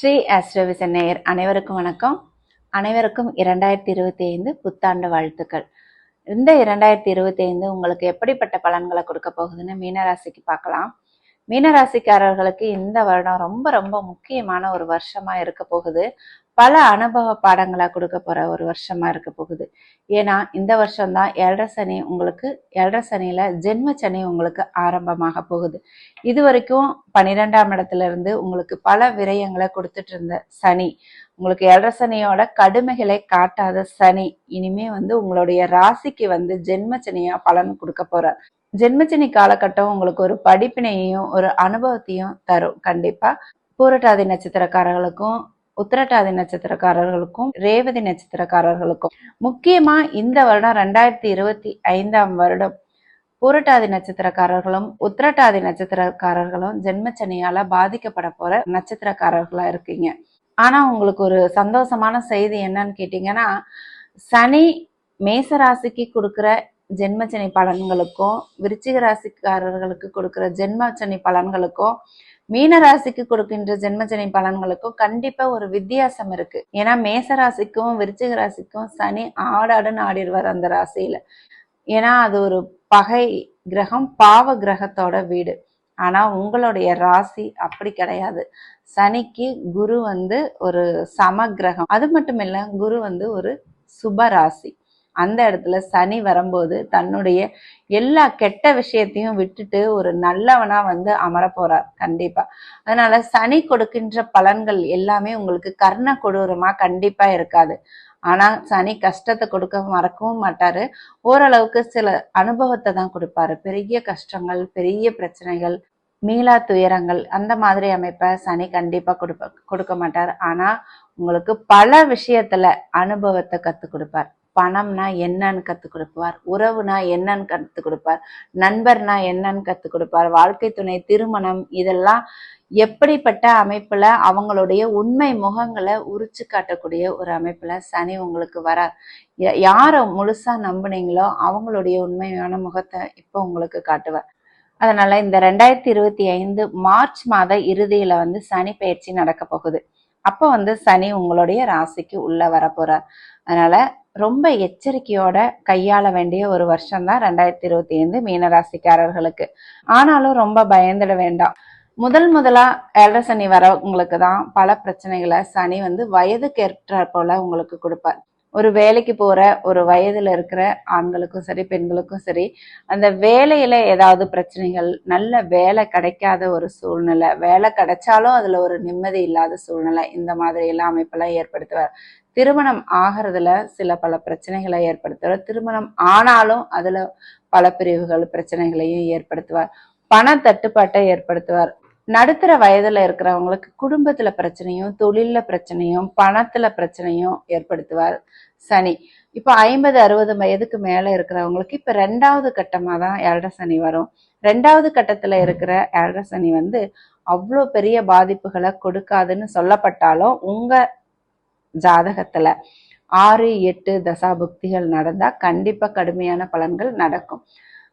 ஸ்ரீ ஆஸ்ட்ரோவிசன் நேயர் அனைவருக்கும் வணக்கம். அனைவருக்கும் இரண்டாயிரத்தி இருபத்தி ஐந்து புத்தாண்டு வாழ்த்துக்கள். இந்த இரண்டாயிரத்தி இருபத்தி ஐந்து உங்களுக்கு எப்படிப்பட்ட பலன்களை கொடுக்க போகுதுன்னு மீனராசிக்கு பார்க்கலாம். மீனராசிக்காரர்களுக்கு இந்த வருடம் ரொம்ப ரொம்ப முக்கியமான ஒரு வருஷமா இருக்க போகுது. பல அனுபவ பாடங்களா கொடுக்க போற ஒரு வருஷமா இருக்க போகுது. ஏன்னா இந்த வருஷம்தான் ஏழரை சனி உங்களுக்கு ஏழரை சனியில ஜென்ம சனி உங்களுக்கு ஆரம்பமாக போகுது. இது வரைக்கும் பன்னிரெண்டாம் இடத்துல இருந்து உங்களுக்கு பல விரயங்களை கொடுத்துட்டு இருந்த சனி உங்களுக்கு ஏழரை சனியோட கடுமைகளை காட்டாத சனி இனிமே வந்து உங்களுடைய ராசிக்கு வந்து ஜென்ம சனியா பலன் கொடுக்க போறார். ஜென்மச்சனி காலகட்டம் உங்களுக்கு ஒரு படிப்பினையையும் ஒரு அனுபவத்தையும் தரும். கண்டிப்பா. பூரட்டாதி நட்சத்திரக்காரர்களுக்கும் உத்திரட்டாதி நட்சத்திரக்காரர்களுக்கும் ரேவதி நட்சத்திரக்காரர்களுக்கும். முக்கியமா இந்த வருடம் ரெண்டாயிரத்தி இருபத்தி ஐந்தாம் வருடம். பூரட்டாதி நட்சத்திரக்காரர்களும் உத்திரட்டாதி நட்சத்திரக்காரர்களும் ஜென்மச்சனியால பாதிக்கப்பட போற நட்சத்திரக்காரர்களா இருக்கீங்க. ஆனா உங்களுக்கு ஒரு சந்தோஷமான செய்தி என்னன்னு கேட்டீங்கன்னா சனி மேச ராசிக்கு கொடுக்குற ஜென்மச்சனி பலன்களுக்கும் விருச்சிக ராசிக்காரர்களுக்கு கொடுக்குற ஜென்மச்சனி பலன்களுக்கும் மீன ராசிக்கு கொடுக்கின்ற ஜென்மச்சனி பலன்களுக்கும் கண்டிப்பா ஒரு வித்தியாசம் இருக்கு. ஏன்னா மேச ராசிக்கும் விருச்சிக ராசிக்கும் சனி ஆடாடுன்னு ஆடிடுவார் அந்த ராசியில. ஏன்னா அது ஒரு பகை கிரகம் பாவ கிரகத்தோட வீடு. ஆனா உங்களுடைய ராசி அப்படி கிடையாது. சனிக்கு குரு வந்து ஒரு சம கிரகம். அது மட்டும் இல்ல குரு வந்து ஒரு சுப ராசி. அந்த இடத்துல சனி வரும்போது தன்னுடைய எல்லா கெட்ட விஷயத்தையும் விட்டுட்டு ஒரு நல்லவனா வந்து அமர போறார். கண்டிப்பா. அதனால சனி கொடுக்கின்ற பலன்கள் எல்லாமே உங்களுக்கு கர்ண கொடூரமா கண்டிப்பா இருக்காது. ஆனா சனி கஷ்டத்தை கொடுக்க மறக்கவும் மாட்டாரு. ஓரளவுக்கு சில அனுபவத்தை தான் கொடுப்பாரு. பெரிய கஷ்டங்கள் பெரிய பிரச்சனைகள் மீளா துயரங்கள் அந்த மாதிரி அமைப்பை சனி கண்டிப்பா கொடுப்ப கொடுக்க மாட்டார். ஆனா உங்களுக்கு பல விஷயத்துல அனுபவத்தை கத்து கொடுப்பார். பணம்னா என்னன்னு கத்து கொடுப்பார். உறவுனா என்னன்னு கத்து கொடுப்பார். நண்பர்னா என்னன்னு கத்து கொடுப்பார். வாழ்க்கை துணை திருமணம் இதெல்லாம் எப்படிப்பட்ட அமைப்புல அவங்களுடைய உண்மை முகங்களை உரிச்சு காட்டக்கூடிய ஒரு அமைப்புல சனி உங்களுக்கு வரார். ய- யார முழுசா நம்புனீங்களோ அவங்களுடைய உண்மையான முகத்தை இப்போ உங்களுக்கு காட்டுவார். அதனால இந்த ரெண்டாயிரத்தி இருபத்தி ஐந்து மார்ச் மாத இறுதியில வந்து சனி பயிற்சி நடக்க போகுது. அப்போ வந்து சனி உங்களுடைய ராசிக்கு உள்ள வரப்போறார். அதனால ரொம்ப எச்சரிக்கையோட கையாள வேண்டிய ஒரு வருஷம் தான் ரெண்டாயிரத்தி இருபத்தி ஐந்து மீனராசிக்காரர்களுக்கு ஆனாலும் ரொம்ப பயந்துட வேண்டாம். முதல் முதலா ஏழரை சனி வரவங்களுக்கு தான் பல பிரச்சனைகளை சனி வந்து வயதுக்கு ஏற்ற போல உங்களுக்கு கொடுப்பார். ஒரு வேலைக்கு போற ஒரு வயதுல இருக்கிற ஆண்களுக்கும் சரி பெண்களுக்கும் சரி அந்த வேலையில ஏதாவது பிரச்சனைகள் நல்ல வேலை கிடைக்காத ஒரு சூழ்நிலை வேலை கிடைச்சாலும் அதுல ஒரு நிம்மதி இல்லாத சூழ்நிலை இந்த மாதிரி எல்லாம் அமைப்பெல்லாம் ஏற்படுத்துவார். திருமணம் ஆகிறதுல சில பல பிரச்சனைகளை ஏற்படுத்துவார். திருமணம் ஆனாலும் அதுல பல பிரிவுகள் பிரச்சனைகளையும் ஏற்படுத்துவார். பண தட்டுப்பாட்டை ஏற்படுத்துவார். நடுத்தர வயதுல இருக்கிறவங்களுக்கு குடும்பத்துல பிரச்சனையும் தொழில்ல பிரச்சனையும் பணத்துல பிரச்சனையும் ஏற்படுத்துவார் சனி. இப்ப ஐம்பது அறுபது வயதுக்கு மேல இருக்கிறவங்களுக்கு இப்ப ரெண்டாவது கட்டமா தான் ஏழரை சனி வரும். ரெண்டாவது கட்டத்துல இருக்கிற ஏழரை சனி வந்து அவ்வளோ பெரிய பாதிப்புகளை கொடுக்காதுன்னு சொல்லப்பட்டாலும் உங்க ஜாதகத்துல ஆறு எட்டு தசாபுக்திகள் நடந்தா கண்டிப்பா கடுமையான பலன்கள் நடக்கும்.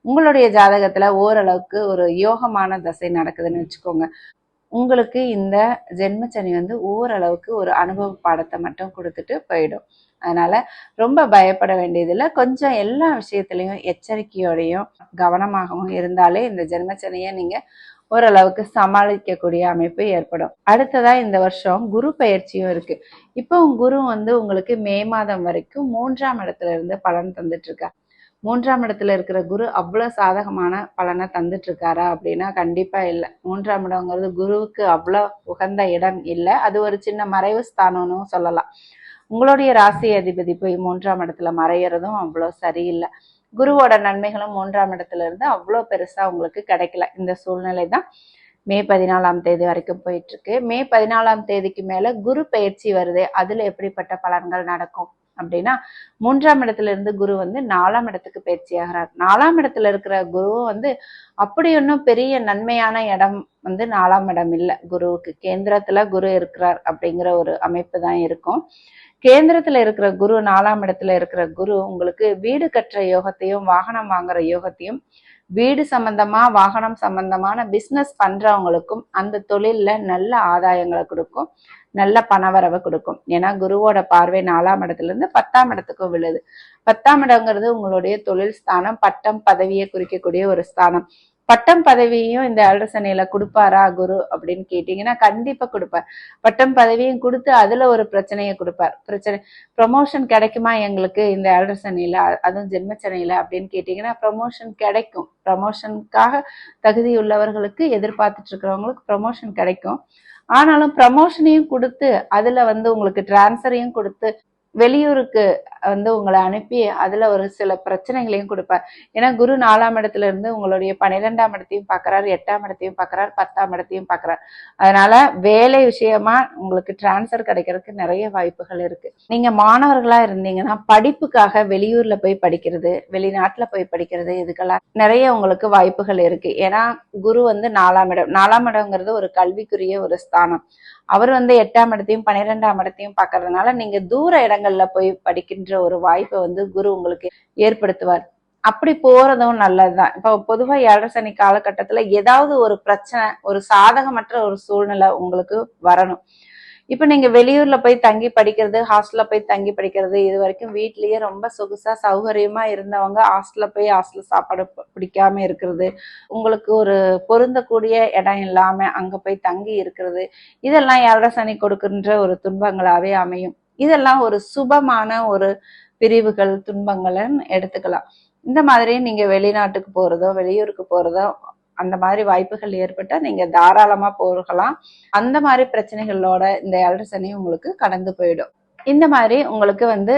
உங்களுடைய ஜாதகத்துல ஓரளவுக்கு ஒரு யோகமான தசை நடக்குதுன்னு வச்சுக்கோங்க. உங்களுக்கு இந்த ஜென்மச்சனி வந்து ஓரளவுக்கு ஒரு அனுபவ பாடத்தை மட்டும் கொடுத்துட்டு போயிடும். அதனால ரொம்ப பயப்பட வேண்டியதில்லை. கொஞ்சம் எல்லா விஷயத்துலையும் எச்சரிக்கையோடையும் கவனமாகவும் இருந்தாலே இந்த ஜென்மச்சனியை நீங்க ஓரளவுக்கு சமாளிக்கக்கூடிய அமைப்பு ஏற்படும். அடுத்ததா இந்த வருஷம் குரு பயிற்சியும் இருக்கு. இப்போ குரு வந்து உங்களுக்கு மே மாதம் வரைக்கும் மூன்றாம் இடத்துல இருந்து பலன் தந்துட்டு இருக்கா மூன்றாம் இடத்துல இருக்கிற குரு அவ்வளோ சாதகமான பலனை தந்துட்டு இருக்காரா அப்படின்னா கண்டிப்பா இல்லை. மூன்றாம் இடங்கிறது குருவுக்கு அவ்வளோ உகந்த இடம் இல்லை. அது ஒரு சின்ன மறைவு ஸ்தானம்னு சொல்லலாம். உங்களுடைய ராசி அதிபதி போய் மூன்றாம் இடத்துல மறையறதும் அவ்வளோ சரியில்லை. குருவோட நன்மைகளும் மூன்றாம் இடத்துல இருந்து அவ்வளோ பெருசா உங்களுக்கு கிடைக்கல. இந்த சூழ்நிலை தான் மே பதினாலாம் தேதி வரைக்கும் போயிட்டு இருக்கு. மே பதினாலாம் தேதிக்கு மேல குரு பயிற்சி வருது. அதுல எப்படிப்பட்ட பலன்கள் நடக்கும்? அப்படின்னா மூன்றாம் இடத்துல இருந்து குரு வந்து நாலாம் இடத்துக்கு பயிற்சி ஆகிறார் நாலாம் இடத்துல இருக்கிற குரு வந்து அப்படி ஒன்றும் பெரிய நன்மையான இடம் வந்து நாலாம் இடம் இல்லை. குருவுக்கு கேந்திரத்துல குரு இருக்கிறார் அப்படிங்கிற ஒரு அமைப்பு தான் இருக்கும். கேந்திரத்துல இருக்கிற குரு நாலாம் இடத்துல இருக்கிற குரு உங்களுக்கு வீடு கட்டுற யோகத்தையும் வாகனம் வாங்குற யோகத்தையும் வீடு சம்பந்தமா வாகனம் சம்பந்தமான பிசினஸ் பண்றவங்களுக்கும் அந்த தொழில்ல நல்ல ஆதாயங்களை கொடுக்கும். நல்ல பணவரவை கொடுக்கும். ஏன்னா குருவோட பார்வை நாலாம் இடத்துல இருந்து பத்தாம் இடத்துக்கும் விழுது. பத்தாம் இடங்கிறது உங்களுடைய தொழில் ஸ்தானம் பட்டம் பதவியை குறிக்கக்கூடிய ஒரு ஸ்தானம். பட்டம் பதவியும் இந்த ஏழரை கொடுப்பாரா குரு அப்படின்னு கேட்டீங்கன்னா கண்டிப்பா கொடுப்பார். பட்டம் பதவியும் கொடுத்து அதுல ஒரு பிரச்சனையை கொடுப்பார். பிரச்சனை ப்ரமோஷன் கிடைக்குமா எங்களுக்கு இந்த ஏழரை அதுவும் ஜென்மச்சனையில அப்படின்னு கேட்டீங்கன்னா ப்ரமோஷன் கிடைக்கும். ப்ரமோஷனுக்காக தகுதி உள்ளவர்களுக்கு எதிர்பார்த்துட்டு இருக்கிறவங்களுக்கு ப்ரமோஷன் கிடைக்கும். ஆனாலும் ப்ரமோஷனையும் கொடுத்து அதுல வந்து உங்களுக்கு டிரான்ஸ்ஃபரையும் கொடுத்து வெளியூருக்கு வந்து உங்களை அனுப்பி அதுல ஒரு சில பிரச்சனைகளையும் கொடுப்பார். ஏன்னா குரு நாலாம் இடத்துல இருந்து உங்களுடைய பன்னிரெண்டாம் இடத்தையும் பார்க்கறாரு எட்டாம் இடத்தையும் பார்க்குறாரு பத்தாம் இடத்தையும் பாக்குறாரு அதனால வேலை விஷயமா உங்களுக்கு டிரான்ஸ்ஃபர் கிடைக்கிறதுக்கு நிறைய வாய்ப்புகள் இருக்கு. நீங்க மாணவர்களா இருந்தீங்கன்னா படிப்புக்காக வெளியூர்ல போய் படிக்கிறது வெளிநாட்டுல போய் படிக்கிறது இதுக்கெல்லாம் நிறைய உங்களுக்கு வாய்ப்புகள் இருக்கு. ஏன்னா குரு வந்து நாலாம் இடம். நாலாம் இடம்ங்கிறது ஒரு கல்விக்குரிய ஒரு ஸ்தானம். அவர் வந்து எட்டாம் இடத்தையும் பன்னிரெண்டாம் இடத்தையும் பாக்குறதுனால நீங்க தூர இடங்கள்ல போய் படிக்கின்ற ஒரு வாய்ப்பை வந்து குரு உங்களுக்கு ஏற்படுத்துவார். அப்படி போறதும் நல்லதுதான். இப்போ பொதுவா ஏழரை சனி காலகட்டத்துல ஏதாவது ஒரு பிரச்சனை ஒரு சாதகமற்ற ஒரு சூழ்நிலை உங்களுக்கு வரணும். இப்போ நீங்கள் வெளியூரில் போய் தங்கி படிக்கிறது ஹாஸ்டலில் போய் தங்கி படிக்கிறது இது வரைக்கும் வீட்லேயே ரொம்ப சொகுசாக சௌகரியமாக இருந்தவங்க ஹாஸ்டலில் போய் ஹாஸ்டலில் சாப்பாடு பிடிக்காம இருக்கிறது. உங்களுக்கு ஒரு பொருந்தக்கூடிய இடம் இல்லாமல் அங்கே போய் தங்கி இருக்கிறது. இதெல்லாம் யாரோட சனி கொடுக்குன்ற ஒரு துன்பங்களாகவே அமையும். இதெல்லாம் ஒரு சுபமான ஒரு பிரிவுகள் துன்பங்கள்னு எடுத்துக்கலாம். இந்த மாதிரி நீங்கள் வெளிநாட்டுக்கு போகிறதோ வெளியூருக்கு போகிறதோ அந்த மாதிரி வாய்ப்புகள் ஏற்பட்டால் நீங்கள் தாராளமாக போகலாம். அந்த மாதிரி பிரச்சனைகளோட இந்த ஏழரை சனி உங்களுக்கு கடந்து போயிடும். இந்த மாதிரி உங்களுக்கு வந்து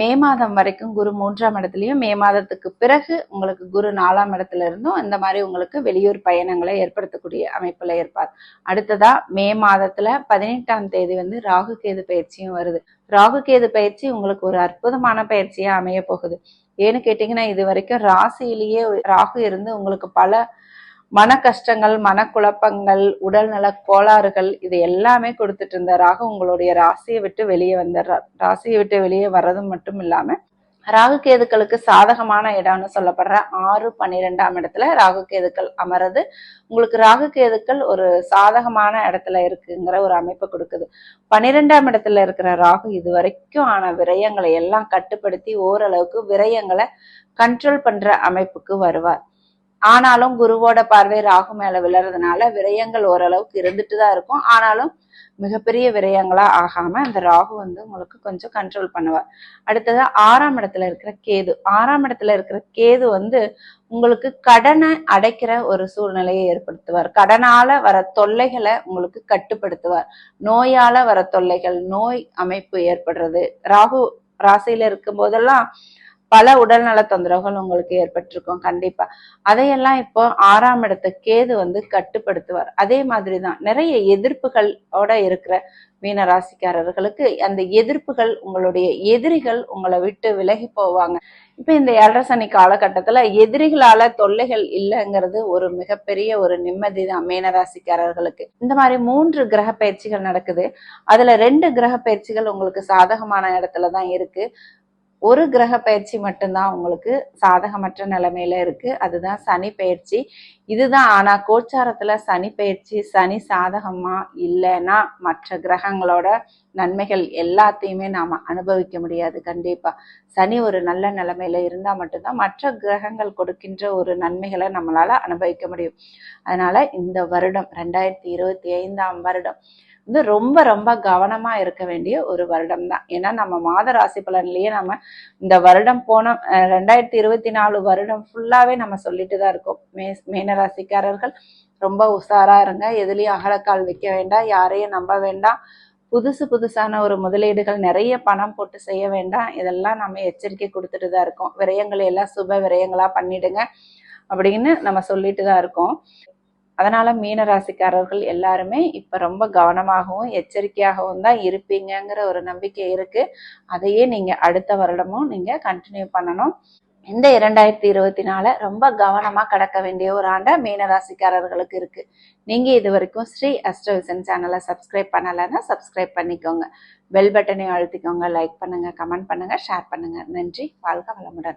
மே மாதம் வரைக்கும் குரு மூன்றாம் இடத்துலையும் மே மாதத்துக்கு பிறகு உங்களுக்கு குரு நாலாம் இடத்துல இருந்தும் இந்த மாதிரி உங்களுக்கு வெளியூர் பயணங்களை ஏற்படுத்தக்கூடிய அமைப்புல இருப்பார். அடுத்ததா மே மாதத்துல பதினெட்டாம் தேதி வந்து ராகு கேது பயிற்சியும் வருது. ராகு கேது பயிற்சி உங்களுக்கு ஒரு அற்புதமான பயிற்சியா அமைய போகுது. ஏன்னு கேட்டீங்கன்னா இது வரைக்கும் ராசியிலேயே ராகு இருந்து உங்களுக்கு பல மன கஷ்டங்கள் மனக்குழப்பங்கள் உடல்நல கோளாறுகள் இது எல்லாமே கொடுத்துட்டு இருந்தாராக உங்களுடைய ராசியை விட்டு வெளியே வந்துடுறார் ராசியை விட்டு வெளியே வர்றதும் மட்டும் இல்லாம ராகு கேதுக்களுக்கு சாதகமான இடம்னு சொல்லப்படுற ஆறு பன்னிரெண்டாம் இடத்துல ராகு கேதுக்கள் அமரது உங்களுக்கு ராகு கேதுக்கள் ஒரு சாதகமான இடத்துல இருக்குங்கிற ஒரு அமைப்பை கொடுக்குது. பன்னிரெண்டாம் இடத்துல இருக்கிற ராகு இது வரைக்கும் ஆன விரயங்களை எல்லாம் கட்டுப்படுத்தி ஓரளவுக்கு விரயங்களை கண்ட்ரோல் பண்ற அமைப்புக்கு வருவார். ஆனாலும் குருவோட பார்வை ராகு மேல விழறதுனால விரயங்கள் ஓரளவுக்கு இருந்துட்டு தான் இருக்கும். ஆனாலும் மிகப்பெரிய விரயங்களா ஆகாம அந்த ராகு வந்து உங்களுக்கு கொஞ்சம் கண்ட்ரோல் பண்ணுவார். அடுத்தது ஆறாம் இடத்துல இருக்கிற கேது. ஆறாம் இடத்துல இருக்கிற கேது வந்து உங்களுக்கு கடனை அடைக்கிற ஒரு சூழ்நிலையை ஏற்படுத்துவார். கடனால வர தொல்லைகளை உங்களுக்கு கட்டுப்படுத்துவார். நோயால வர தொல்லைகள் நோய் அமைப்பு ஏற்படுறது. ராகு ராசியில இருக்கும் போதெல்லாம் பல உடல்நல தொந்தரவுகள் உங்களுக்கு ஏற்பட்டிருக்கும் கண்டிப்பா. அதையெல்லாம் இப்போ ஆறாம் இடத்த கேது வந்து கட்டுப்படுத்துவார். அதே மாதிரிதான் நிறைய எதிர்ப்புகளோட இருக்கிற மீனராசிக்காரர்களுக்கு அந்த எதிர்ப்புகள் உங்களுடைய எதிரிகள் உங்களை விட்டு விலகி போவாங்க. இப்ப இந்த ஏழரை சனி காலகட்டத்துல எதிரிகளால தொல்லைகள் இல்லைங்கிறது ஒரு மிகப்பெரிய ஒரு நிம்மதி தான் மீனராசிக்காரர்களுக்கு. இந்த மாதிரி மூன்று கிரக பயிற்சிகள் நடக்குது. அதுல ரெண்டு கிரக பயிற்சிகள் உங்களுக்கு சாதகமான இடத்துலதான் இருக்கு. ஒரு கிரக பயிற்சி மட்டும்தான் உங்களுக்கு சாதகமற்ற நிலைமையில இருக்கு. அதுதான் சனி பயிற்சி. இதுதான் ஆனா கோச்சாரத்துல சனி பயிற்சி சனி சாதகமா இல்லைன்னா மற்ற கிரகங்களோட நன்மைகள் எல்லாத்தையுமே நாம அனுபவிக்க முடியாது கண்டிப்பா. சனி ஒரு நல்ல நிலைமையில இருந்தா மட்டும்தான் மற்ற கிரகங்கள் கொடுக்கின்ற ஒரு நன்மைகளை நம்மளால அனுபவிக்க முடியும். அதனால இந்த வருடம் ரெண்டாயிரத்தி இருபத்தி ஐந்தாம் வருடம் வந்து ரொம்ப ரொம்ப கவனமா இருக்க வேண்டிய ஒரு வருடம் தான் ஏன்னா நம்ம மாத ராசி பலன்லயே நம்ம இந்த வருடம் போன ரெண்டாயிரத்தி இருபத்தி நாலு வருடம் ஃபுல்லாவே நம்ம சொல்லிட்டு தான் இருக்கோம். மே மீனராசிக்காரர்கள் ரொம்ப உஷாரா இருங்க. எதுலயும் அகலக்கால் வைக்க வேண்டாம். யாரையும் நம்ப வேண்டாம். புதுசு புதுசான ஒரு முதலீடுகள் நிறைய பணம் போட்டு செய்ய வேண்டாம். இதெல்லாம் நம்ம எச்சரிக்கை கொடுத்துட்டு தான் இருக்கோம். விரயங்களை எல்லாம் சுப விரயங்களா பண்ணிடுங்க அப்படின்னு நம்ம சொல்லிட்டு தான் இருக்கோம். அதனால மீன ராசிக்காரர்கள் எல்லாருமே இப்ப ரொம்ப கவனமாகவும் எச்சரிக்கையாகவும் தான் இருப்பீங்கங்கிற ஒரு நம்பிக்கை இருக்கு. அதையே நீங்க அடுத்த வருடமும் நீங்க கண்டினியூ பண்ணணும். இந்த இரண்டாயிரத்தி இருபத்தி நாலு ரொம்ப கவனமா கடக்க வேண்டிய ஒரு ஆண்டா மீன ராசிக்காரர்களுக்கு இருக்கு. நீங்க இது வரைக்கும் ஸ்ரீ அஸ்ட்ரவிசன் சேனலை சப்ஸ்கிரைப் பண்ணலைன்னா சப்ஸ்கிரைப் பண்ணிக்கோங்க. பெல் பட்டனையும் அழுத்திக்கோங்க. லைக் பண்ணுங்க கமெண்ட் பண்ணுங்க ஷேர் பண்ணுங்க. நன்றி. வாழ்க வளமுடன்.